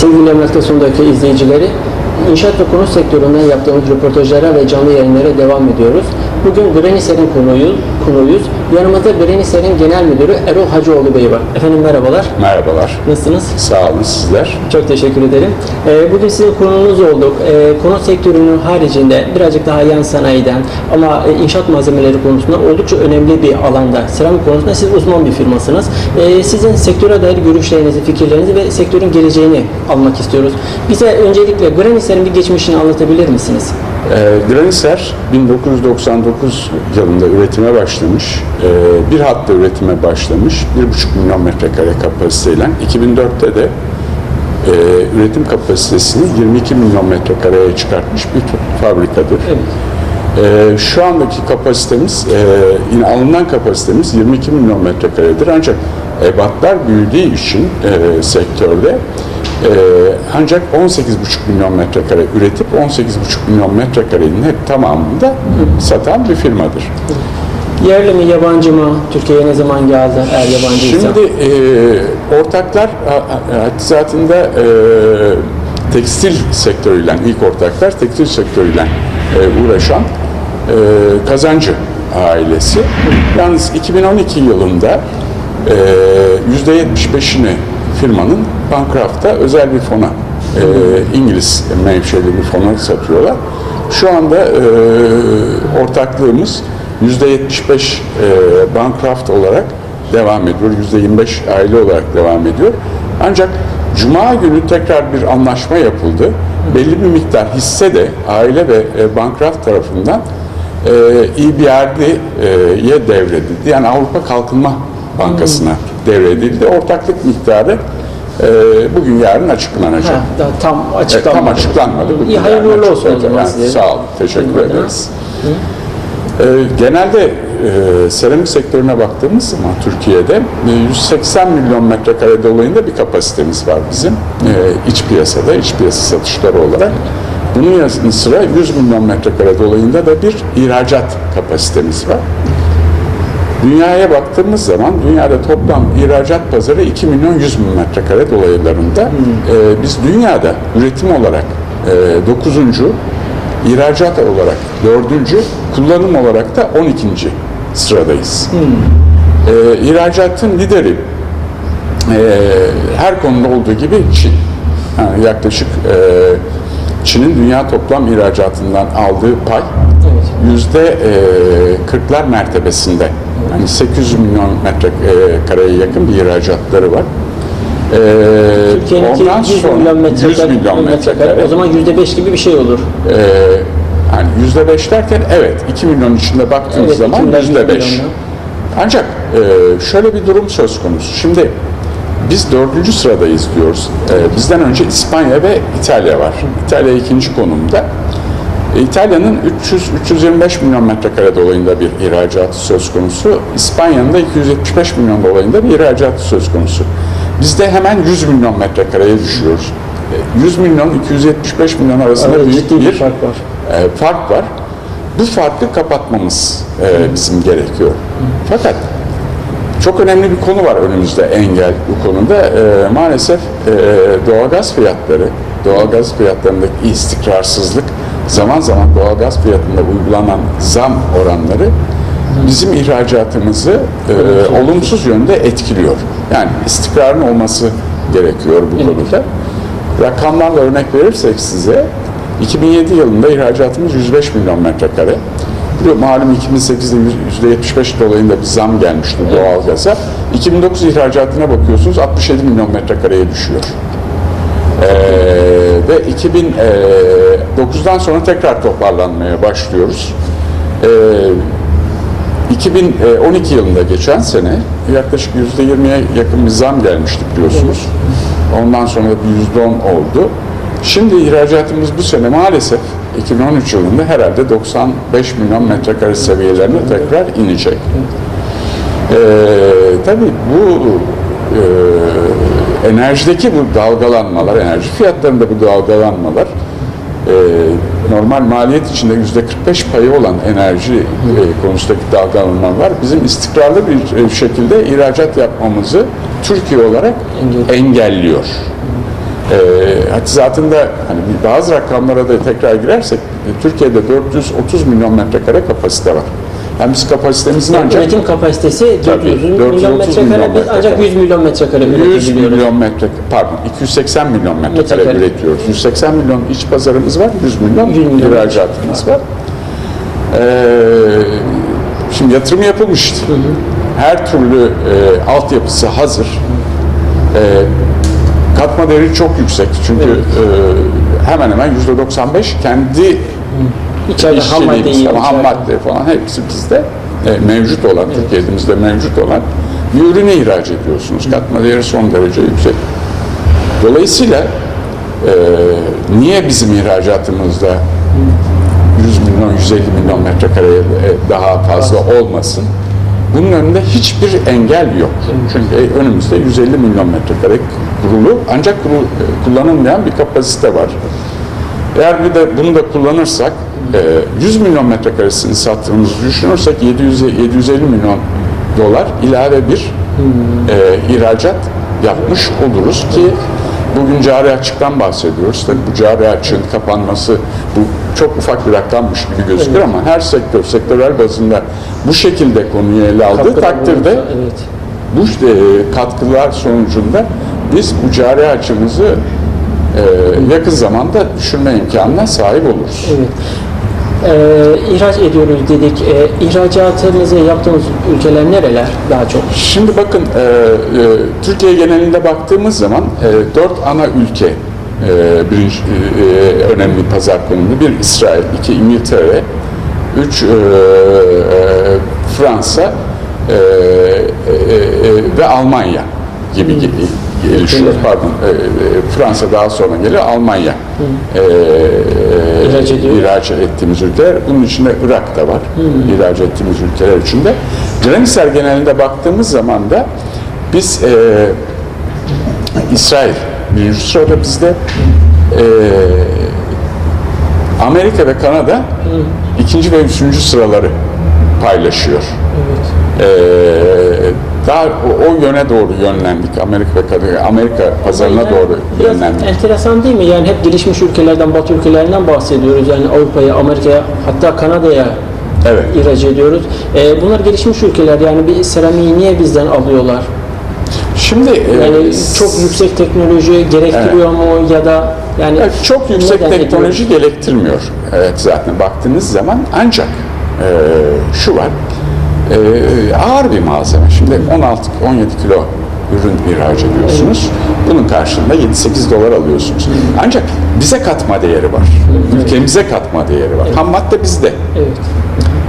Sevgili Emlak'ta sondaki izleyicileri, inşaat ve konut sektöründen yaptığımız röportajlara ve canlı yayınlara devam ediyoruz. Bugün Graniser'in konuğuyuz. konuğuyuz. Yanımızda Graniser'in genel müdürü Erol Hacıoğlu Bey var. Efendim merhabalar. Merhabalar. Nasılsınız? Sağ olun sizler. Çok teşekkür ederim. Ee, bugün sizin konuğunuz olduk. Ee, konut sektörünün haricinde birazcık daha yan sanayiden ama e, inşaat malzemeleri konusunda oldukça önemli bir alanda, seramik konusunda siz uzman bir firmasınız. Ee, sizin sektöre dair görüşlerinizi, fikirlerinizi ve sektörün geleceğini almak istiyoruz. Bize öncelikle Graniser'in bir geçmişini anlatabilir misiniz? Ee, Graniser 1999 yılında üretime başlamış. Ee, bir hatta üretime başlamış. 1,5 milyon metrekare kapasiteyle. 2004'te de e, üretim kapasitesini 22 milyon metrekareye çıkartmış bir fabrikadır. Ee, şu andaki kapasitemiz, e, yine alınan kapasitemiz 22 milyon metrekaredir. Ancak ebatlar büyüdüğü için e, sektörde e, ancak 18,5 milyon metrekare üretip 18,5 milyon metrekarenin hep tamamını da satan bir firmadır. Yerli mi, yabancı mı? Türkiye'ye ne zaman geldi eğer yabancıysa? Şimdi e, ortaklar zatında e, tekstil sektörüyle, ilk ortaklar tekstil sektörüyle e, uğraşan e, kazancı ailesi. Yalnız 2012 yılında e, %75'ini firmanın Bancraft'a özel bir fona, e, İngiliz menşeli bir fona satıyorlar. Şu anda e, ortaklığımız %75 e, Bancraft olarak devam ediyor. %25 aile olarak devam ediyor. Ancak Cuma günü tekrar bir anlaşma yapıldı. Belli bir miktar hisse de aile ve e, Bancraft tarafından e, EBRD'ye devredildi. Yani Avrupa Kalkınma Bankası'na devredildi. Ortaklık miktarı e, bugün yarın açıklanacak. Ha, daha tam Evet, açıklanmadı. tam açıklanmadı. Bugün İyi, hayırlı uğurlu olsun o açıklanacak. zaman Yani size. Sağ olun, teşekkür ederiz. Ee, genelde e, seramik sektörüne baktığımız zaman Türkiye'de e, 180 milyon metrekare dolayında bir kapasitemiz var bizim e, iç piyasada, iç piyasa satışları olarak. Bunun yanı sıra 100 milyon metrekare dolayında da bir ihracat kapasitemiz var. Dünyaya baktığımız zaman dünyada toplam ihracat pazarı 2 milyon 100 bin metrekare dolaylarında. Ee, biz dünyada üretim olarak e, 9. ihracat olarak 4. kullanım olarak da 12. sıradayız. Ee, ihracatın lideri e, her konuda olduğu gibi Çin. Yani yaklaşık e, Çin'in dünya toplam ihracatından aldığı pay yüzde e, 40'lar mertebesinde. Yani 800 milyon metrekareye yakın bir ihracatları var. E, Türkiye'ninki 100 milyon metrekare. 100 milyon metrekare. O zaman %5 gibi bir şey olur. E, yani yüzde beş derken evet 2 milyon içinde baktığımız Evet, zaman yüzde beş. Ancak e, şöyle bir durum söz konusu. Şimdi biz dördüncü sıradayız diyoruz. E, bizden önce İspanya ve İtalya var. İtalya ikinci konumda. E, İtalya'nın 300-325 milyon metrekare dolayında bir ihracatı söz konusu. İspanya'nın da 275 milyon dolayında bir ihracatı söz konusu. Biz de hemen 100 milyon metrekareye düşüyoruz. E, 100 milyon 275 milyon arasında Arada büyük bir bir fark var. e, fark var. Bu farkı kapatmamız e, bizim gerekiyor. Fakat çok önemli bir konu var önümüzde engel bu konuda. E, maalesef e, doğalgaz fiyatları, doğalgaz fiyatlarındaki istikrarsızlık, zaman zaman doğalgaz fiyatında uygulanan zam oranları bizim ihracatımızı e, olumsuz yönde etkiliyor. Yani istikrarın olması gerekiyor bu konuda. Rakamlarla örnek verirsek size, 2007 yılında ihracatımız 105 milyon metrekare. Malum 2008'de %75 dolayında bir zam gelmişti doğalgaza. 2009 ihracatına bakıyorsunuz 67 milyon metrekareye düşüyor. Ee, ve 2009'dan sonra tekrar toparlanmaya başlıyoruz. Ee, 2012 yılında geçen sene yaklaşık %20'ye yakın bir zam gelmişti biliyorsunuz. Ondan sonra bir %10 oldu. Şimdi ihracatımız bu sene maalesef 2013 yılında herhalde 95 milyon metrekare seviyelerine tekrar inecek. Ee, tabii bu e, enerjideki bu dalgalanmalar, enerji fiyatlarında bu dalgalanmalar e, normal maliyet içinde yüzde 45 payı olan enerji e, konusundaki dalgalanmalar bizim istikrarlı bir e, şekilde ihracat yapmamızı Türkiye olarak engelliyor. E, hatizatında hani bir- bazı rakamlara da tekrar girersek e, Türkiye'de 430 milyon metrekare kapasite var. Yani biz kapasitemizin Yani ancak üretim kapasitesi Tabii, 400 milyon 430 metrekare, milyon biz ancak metrekare. 100 milyon metrekare 100 üretebiliyoruz. milyon metre pardon 280 milyon metrekare Metrekare. üretiyoruz. 180 milyon iç pazarımız var, 100 milyon, 100 milyon ihracatımız var. Ee, şimdi yatırım yapılmıştı. Her türlü e, altyapısı hazır. E, katma değeri çok yüksek. Çünkü e, hemen hemen %95 kendi İçeride ham madde işçiliğimiz, yiyor. ama ham madde falan hepsi bizde e, mevcut olan, Türkiye'mizde mevcut olan bir ürünü ihraç ediyorsunuz. Katma değeri son derece yüksek. Dolayısıyla e, niye bizim ihracatımızda 100 milyon, 150 milyon metrekareye daha fazla olmasın? Bunun önünde hiçbir engel yok. Çünkü e, önümüzde 150 milyon metrekare kurulu ancak kuru- e, kullanılmayan bir kapasite var. Eğer bir de bunu da kullanırsak 100 milyon metrekaresini sattığımızı düşünürsek 700 750 milyon dolar ilave bir e, ihracat yapmış oluruz ki bugün cari açıktan bahsediyoruz. Tabii bu cari açığın kapanması bu çok ufak bir rakammış gibi gözükür ama her sektör sektörel bazında bu şekilde konuyu ele aldığı Katkıda takdirde evet. bu e, katkılar sonucunda biz bu cari açımızı e, yakın zamanda düşürme imkanına sahip oluruz. Evet. Ee, ihraç ediyoruz dedik. Ee, ihracatımızı yaptığımız ülkeler nereler daha çok? Şimdi bakın e, e, Türkiye genelinde baktığımız zaman e, dört ana ülke e, birinci e, önemli pazar konumunda. Bir İsrail, iki İngiltere, üç e, e, Fransa e, e, e, ve Almanya gibi ge- gelişiyor. Pardon, e, e, Fransa daha sonra geliyor, Almanya. E, İhraç ediyor. ihraç ettiğimiz ülkeler. Bunun içinde Irak da var. İhraç ettiğimiz ülkeler içinde. Graniser genelinde baktığımız zaman da biz e, İsrail birinci sırada bizde e, Amerika ve Kanada ikinci ve üçüncü sıraları paylaşıyor. E, daha o, o yöne doğru yönlendik. Amerika Amerika pazarına Yani doğru yönlendik. enteresan değil mi? Yani hep gelişmiş ülkelerden, Batı ülkelerinden bahsediyoruz. Yani Avrupa'ya, Amerika'ya, hatta Kanada'ya Evet. ihraç ediyoruz. Ee, bunlar gelişmiş ülkeler. Yani bir seramiği niye bizden alıyorlar? Şimdi e, Yani çok yüksek teknoloji gerektiriyor mu ya da yani Evet, çok yüksek teknoloji gerektirmiyor. Evet zaten baktığınız zaman ancak e, şu var. E, ağır bir malzeme. Şimdi 16 17 kilo ürün ihraç ediyorsunuz. Bunun karşılığında 7-8 dolar alıyorsunuz. Ancak bize katma değeri var. Ülkemize katma değeri var. Ham madde bizde. Evet.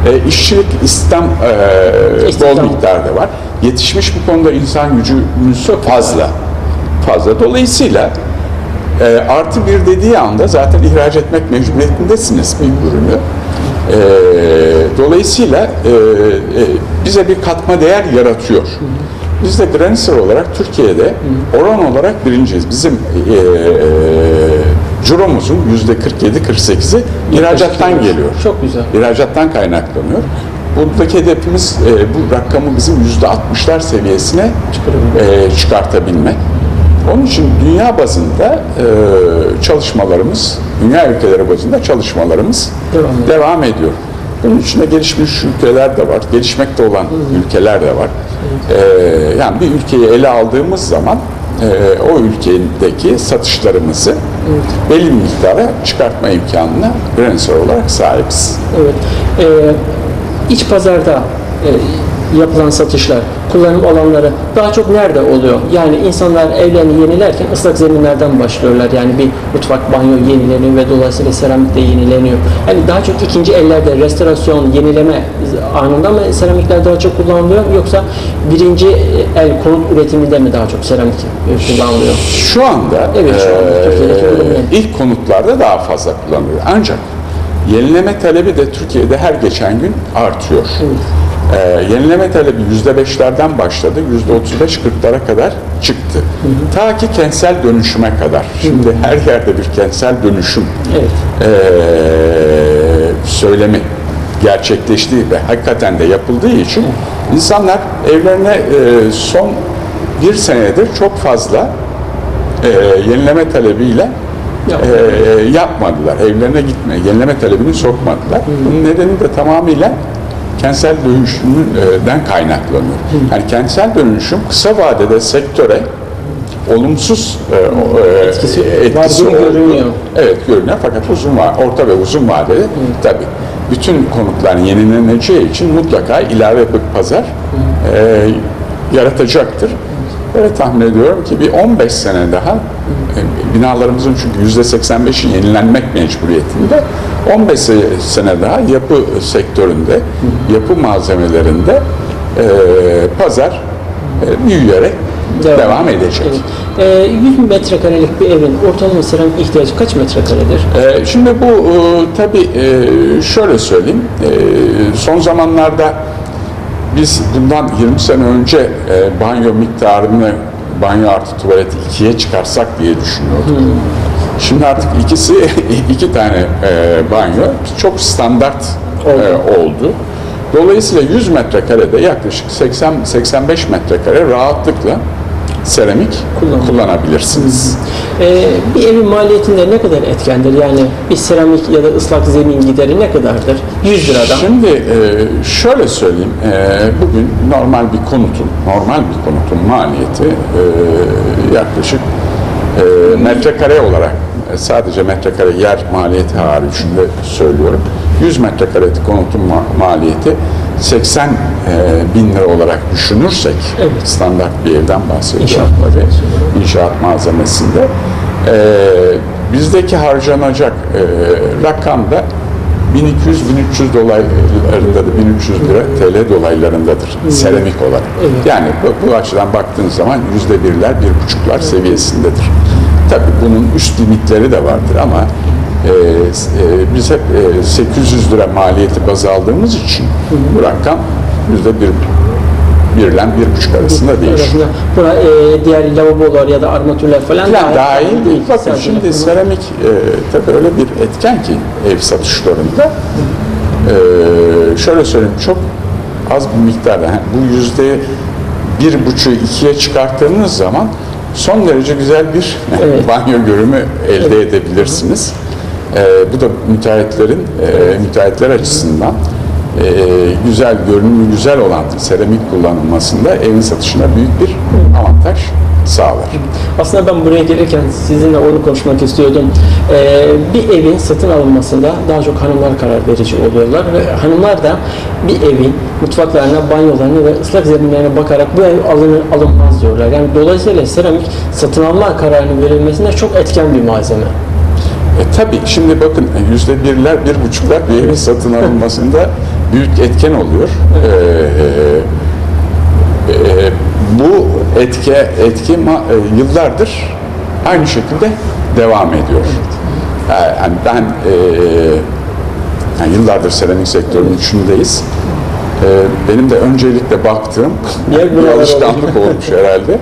E, işçilik istihdam e, bol miktarda var. Yetişmiş bu konuda insan gücümüz fazla. Fazla. Dolayısıyla e, artı bir dediği anda zaten ihraç etmek mecburiyetindesiniz bir ürünü. E, dolayısıyla e, e, bize bir katma değer yaratıyor. Biz de Graniser olarak Türkiye'de oran olarak birinciyiz. Bizim e, e, ciromuzun yüzde 47-48'i ihracattan geliyor. Çok güzel. İhracattan kaynaklanıyor. Buradaki hedefimiz e, bu rakamı bizim yüzde 60'lar seviyesine e, çıkartabilmek. Onun için dünya bazında e, çalışmalarımız, dünya ülkeleri bazında çalışmalarımız Devam ediyor. devam ediyor. Bunun içinde gelişmiş ülkeler de var, gelişmekte olan ülkeler de var. E, yani bir ülkeyi ele aldığımız zaman e, o ülkedeki satışlarımızı belli bir miktara çıkartma imkanına Graniser olarak sahibiz. Evet. Ee, iç pazarda e, yapılan satışlar, kullanım alanları daha çok nerede oluyor? Yani insanlar evlerini yenilerken ıslak zeminlerden başlıyorlar. Yani bir mutfak, banyo yenileniyor ve dolayısıyla seramik de yenileniyor. Yani daha çok ikinci ellerde restorasyon, yenileme anında mı seramikler daha çok kullanılıyor yoksa birinci el konut üretiminde mi daha çok seramik kullanılıyor? Şu anda Evet, şu anda mi? ilk konutlarda daha fazla kullanılıyor. Ancak yenileme talebi de Türkiye'de her geçen gün artıyor. Eee, yenileme talebi yüzde beşlerden başladı, yüzde otuz beş kırklara kadar çıktı. Ta ki kentsel dönüşüme kadar. Şimdi her yerde bir kentsel dönüşüm Evet. eee, söylemi gerçekleştiği ve hakikaten de yapıldığı için insanlar evlerine eee, son bir senedir çok fazla e, yenileme talebiyle Yapmadılar. e, yapmadılar. Evlerine gitme, yenileme talebini sokmadılar. Bunun nedeni de tamamıyla kentsel dönüşümden kaynaklanıyor. Yani kentsel dönüşüm kısa vadede sektöre olumsuz e, e, Etkisi etkisi görünüyor. Evet görünüyor fakat uzun orta ve uzun vadede tabii bütün konutların yenileneceği için mutlaka ilave bir pazar e, yaratacaktır. Böyle tahmin ediyorum ki bir 15 sene daha e, binalarımızın çünkü yüzde 85'i yenilenmek mecburiyetinde 15 se- sene daha yapı sektöründe, yapı malzemelerinde e, pazar e, büyüyerek devam, edecek. Evet. E, 100 metrekarelik bir evin ortalama seramik ihtiyacı kaç metrekaredir? Ee, Şimdi bu e, tabii e, şöyle söyleyeyim. E, Son zamanlarda biz bundan 20 sene önce e, banyo miktarını banyo artı tuvaleti ikiye çıkarsak diye düşünüyorduk. Şimdi artık ikisi iki tane e, banyo çok standart e, oldu. Dolayısıyla 100 metrekarede yaklaşık 80-85 metrekare rahatlıkla seramik Kullanılıyor. kullanabilirsiniz. E, bir evin maliyetinde ne kadar etkendir? Yani bir seramik ya da ıslak zemin gideri ne kadardır? 100 liradan. Şimdi e, şöyle söyleyeyim, e, bugün normal bir konutun, normal bir konutun maliyeti e, yaklaşık e, metrekare olarak, e, sadece metrekare yer maliyeti haricinde söylüyorum, 100 metrekare konutun ma- maliyeti 80 e, bin lira olarak düşünürsek, Evet. standart bir evden bahsediyorum İnşaat tabii, inşaat malzemesinde, e, bizdeki harcanacak e, rakam da 1200-1300 dolaylarındadır, 1300 lira TL dolaylarındadır seramik olarak. Evet. Yani bu, bu açıdan baktığınız zaman yüzde birler, bir buçuklar seviyesindedir. Tabii bunun üst limitleri de vardır ama e, e, biz hep e, 800 lira maliyeti baz aldığımız için bu rakam yüzde bir, birle bir buçuk arasında değişiyor. Buna e, diğer lavabolar ya da armatürler falan Falan dahil değil. Bakın Sadece- şimdi seramik e, tabii öyle bir etken ki ev satışlarında e, şöyle söyleyeyim çok az bir miktarda yani bu yüzde bir buçuğu ikiye çıkarttığınız zaman son derece güzel bir Evet. banyo görümü elde edebilirsiniz. E, bu da müteahhitlerin, e, müteahhitler açısından e, güzel, görünümü güzel olan seramik kullanılmasında evin satışına büyük bir avantaj sağlar. Aslında ben buraya gelirken sizinle onu konuşmak istiyordum. Ee, bir evin satın alınmasında daha çok hanımlar karar verici oluyorlar ve hanımlar da bir evin mutfaklarına, banyolarına ve ıslak zeminlerine bakarak bu ev alınır alınmaz diyorlar. Yani dolayısıyla seramik satın alma kararının verilmesinde çok etken bir malzeme. E, tabii şimdi bakın e, yüzde birler, bir buçuklar bir evin satın alınmasında büyük etken oluyor. E, e, e, bu etke etki ma- e, yıllardır aynı şekilde devam ediyor. E, Yani ben e, yani yıllardır seramik sektörünün içindeyiz. E, benim de öncelikle baktığım Yer bir alışkanlık olmuş herhalde.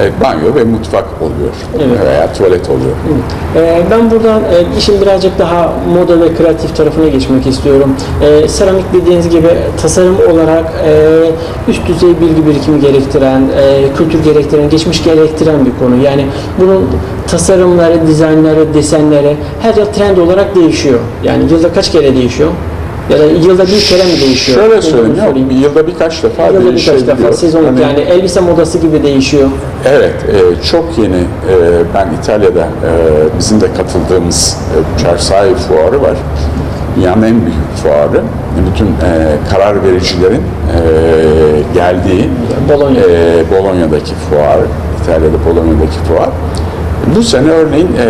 E, banyo ve mutfak oluyor Evet. veya tuvalet oluyor. Ee, ben buradan e, işin birazcık daha moda ve kreatif tarafına geçmek istiyorum. Ee, seramik dediğiniz gibi tasarım olarak e, üst düzey bilgi birikimi gerektiren, e, kültür gerektiren, geçmiş gerektiren bir konu. Yani bunun tasarımları, dizaynları, desenleri her yıl trend olarak değişiyor. Yani yılda kaç kere değişiyor? Ya da yılda bir kere mi değişiyor? Şöyle söyleyeyim, yok, yılda birkaç defa Yılda birkaç değişebiliyor. defa sezonluk Hani- yani elbise modası gibi değişiyor. Evet, e, çok yeni. E, ben İtalya'da e, bizim de katıldığımız e, Çarşıhayı Fuarı var. Dünyanın en büyük fuarı. Bütün e, karar vericilerin e, geldiği Bologna. e, Bolonya'daki fuar, İtalya'da Bolonya'daki fuar. Bu sene örneğin e,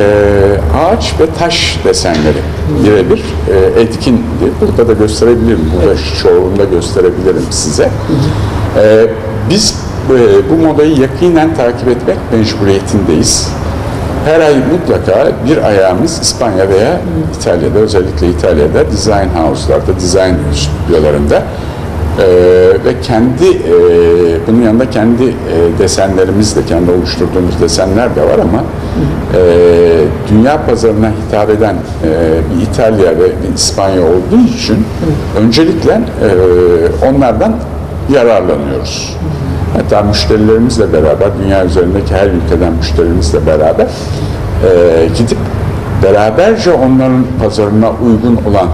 ağaç ve taş desenleri birebir e, etkindi. Burada da gösterebilirim, burada showroom'da gösterebilirim size. E, biz e, bu modayı yakinen takip etmek mecburiyetindeyiz. Her ay mutlaka bir ayağımız İspanya veya İtalya'da, özellikle İtalya'da design house'larda, design stüdyolarında e, ve kendi e, bunun yanında kendi e, desenlerimiz de, kendi oluşturduğumuz desenler de var ama e, dünya pazarına hitap eden e, bir İtalya ve bir İspanya olduğu için öncelikle e, onlardan yararlanıyoruz. Hatta müşterilerimizle beraber, dünya üzerindeki her ülkeden müşterilerimizle beraber e, gidip beraberce onların pazarına uygun olan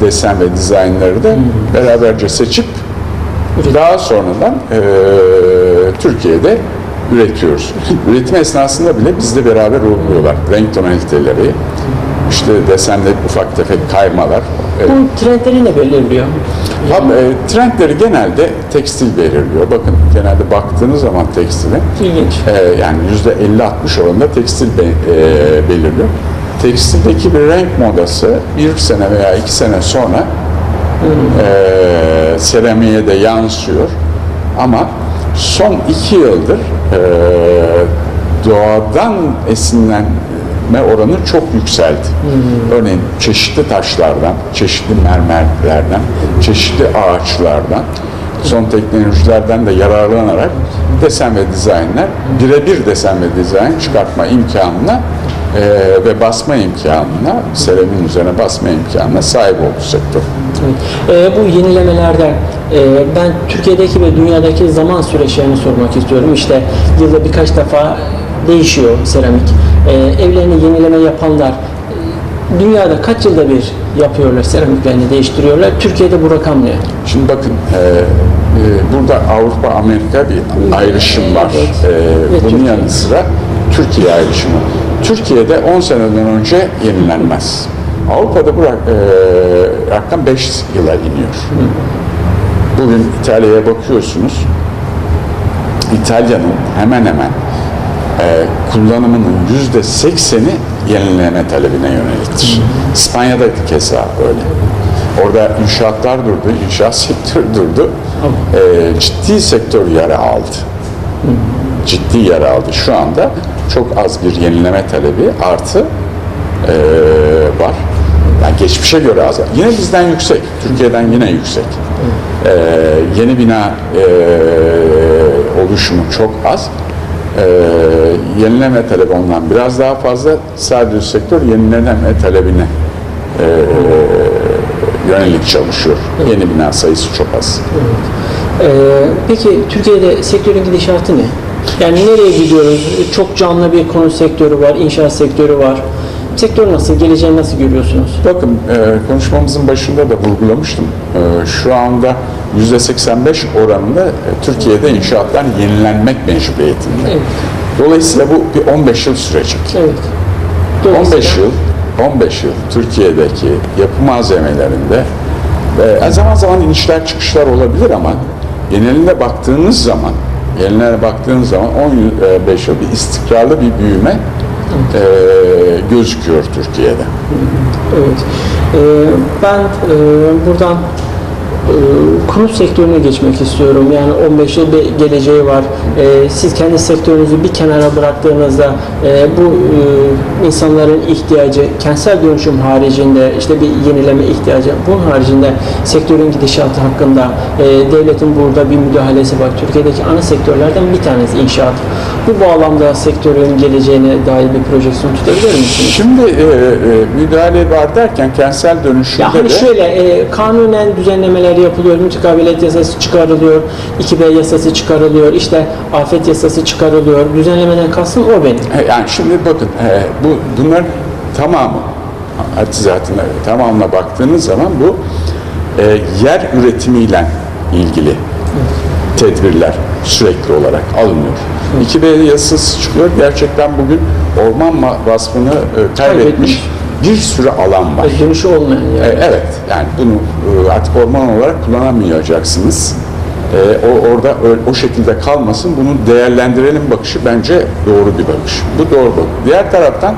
desen ve dizaynları da beraberce seçip daha sonradan e, Türkiye'de üretiyoruz. Üretim esnasında bile bizle beraber uyguluyorlar. Renk tonaliteleri, işte desende ufak tefek kaymalar. Bunun trendleri ne belirliyor? Abi, e, trendleri genelde tekstil belirliyor. Bakın genelde baktığınız zaman tekstile İlginç. e, yani yüzde 50-60 oranında tekstil be- e, belirliyor. Tekstildeki bir renk modası bir sene veya iki sene sonra e, seramiğe de yansıyor. Ama son iki yıldır e, doğadan esinlenme oranı çok yükseldi. Örneğin çeşitli taşlardan, çeşitli mermerlerden, çeşitli ağaçlardan, son teknolojilerden de yararlanarak desen ve dizaynlar, birebir desen ve dizayn çıkartma imkanına e, ve basma imkanına, seramiğin üzerine basma imkanına sahip oldu sektör. Ee, bu yenilemelerde e, ben Türkiye'deki ve dünyadaki zaman süreçlerini sormak istiyorum. İşte yılda birkaç defa değişiyor seramik. Ee, evlerini yenileme yapanlar e, dünyada kaç yılda bir yapıyorlar seramiklerini değiştiriyorlar. Türkiye'de bu rakam ne? Şimdi bakın, e, e, burada Avrupa, Amerika bir ayrışım var. Evet. E, bunun yanı sıra Türkiye ayrışımı. Türkiye'de 10 seneden önce yenilenmez. Avrupa'da bu rak- e, rakam 5 yıla iniyor. Bugün İtalya'ya bakıyorsunuz. İtalya'nın hemen hemen e, kullanımının yüzde sekseni yenileme talebine yöneliktir. İspanya'da keza öyle. Orada inşaatlar durdu, inşaat sektörü durdu. E, ciddi sektör yara aldı. Ciddi yara aldı. Şu anda çok az bir yenileme talebi artı e, var. Yani geçmişe göre az. Yine bizden yüksek. Türkiye'den yine yüksek. E, yeni bina e, oluşumu çok az. E, yenileme talebi ondan biraz daha fazla. Sadece sektör yenileme talebine e, yönelik çalışıyor. Yeni bina sayısı çok az. Ee, peki Türkiye'de sektörün gidişatı ne? Yani nereye gidiyoruz? Çok canlı bir konu sektörü var, inşaat sektörü var. Sektör nasıl, geleceğini nasıl görüyorsunuz? Bakın e, konuşmamızın başında da vurgulamıştım. E, şu anda %85 oranında e, Türkiye'de inşaatlar yenilenmek mecburiyetinde. Evet. Dolayısıyla bu bir 15 yıl sürecek. Evet. 15 Dolayısıyla- yıl 15 yıl Türkiye'deki yapı malzemelerinde e, zaman zaman inişler çıkışlar olabilir ama geneline baktığınız zaman geneline baktığınız zaman 15 yıl bir istikrarlı bir büyüme e, gözüküyor Türkiye'de. Evet. Ee, ben e, buradan e, konut sektörüne geçmek istiyorum. Yani 15 yıl bir geleceği var. Ee, siz kendi sektörünüzü bir kenara bıraktığınızda e, bu e, insanların ihtiyacı, kentsel dönüşüm haricinde işte bir yenileme ihtiyacı, bunun haricinde sektörün gidişatı hakkında e, devletin burada bir müdahalesi var. Türkiye'deki ana sektörlerden bir tanesi inşaat. Bu bağlamda sektörün geleceğine dair bir projeksiyon tutabilir misiniz? Şimdi e, e, müdahale var derken kentsel dönüşümde Ya hani de şöyle e, kanunen düzenlemeler yapılıyor, mütekabiliyet yasası çıkarılıyor, 2B yasası çıkarılıyor, işte afet yasası çıkarılıyor. Düzenlemeden kastım o benim. E, Yani şimdi bakın e, bu bunların tamamı hadizatına tamamına baktığınız zaman bu e, yer üretimiyle ilgili tedbirler sürekli olarak alınıyor. 2B yasası çıkıyor. Gerçekten bugün orman ma- vasfını e, kaybetmiş bir sürü alan var. Dönüşü olmayan yani. E, Evet, yani bunu e, artık orman olarak kullanamayacaksınız. E, o orada o şekilde kalmasın. Bunu değerlendirelim bakışı bence doğru bir bakış. Bu doğru. Diğer taraftan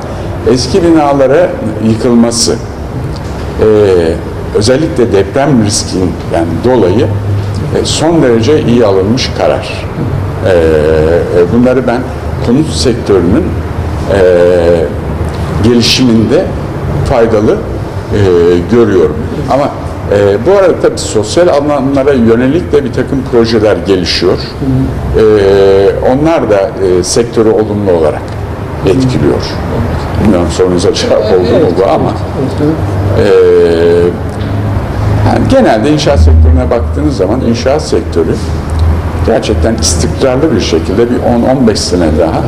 eski binalara yıkılması, e, özellikle deprem riskinden dolayı son derece iyi alınmış karar. E, e, bunları ben konut sektörünün e, gelişiminde faydalı e, görüyorum. Ama e, bu arada tabii sosyal alanlara yönelik de bir takım projeler gelişiyor. E, onlar da e, sektörü olumlu olarak etkiliyor. Bilmiyorum sorunuza cevap oldu mu bu ama e, yani genelde inşaat sektörüne baktığınız zaman inşaat sektörü gerçekten istikrarlı bir şekilde bir 10-15 sene daha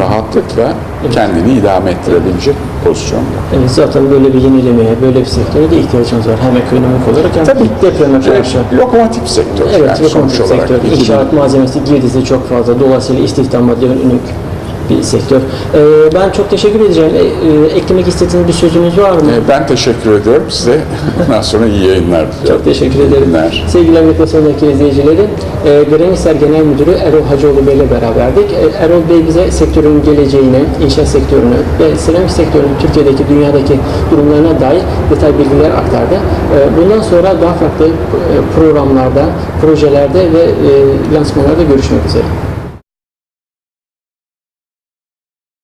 rahatlıkla kendini idame ettirebilecek pozisyonda. Evet, zaten böyle bir yenilemeye, böyle bir sektöre de ihtiyacımız var. Hem ekonomik olarak hem Tabii. depreme karşı. Lokomotif sektör. Evet, yani lokomotif sektör. 2000 İnşaat malzemesi girdisi çok fazla. Dolayısıyla istihdama dönük bir sektör. Ee, ben çok teşekkür edeceğim. Ee, e, eklemek istediğiniz bir sözünüz var mı? Ee, Ben teşekkür ediyorum size. Ondan sonra iyi yayınlar diliyorum. Çok teşekkür ederim. günler. Sevgili Mikrofondaki izleyicileri, e, Graniser Genel Müdürü Erol Hacıoğlu Bey ile beraberdik. E, Erol Bey bize sektörün geleceğini, inşaat sektörünü ve seramik sektörünün Türkiye'deki, dünyadaki durumlarına dair detay bilgiler aktardı. E, bundan sonra daha farklı e, programlarda, projelerde ve e, lansmanlarda görüşmek üzere.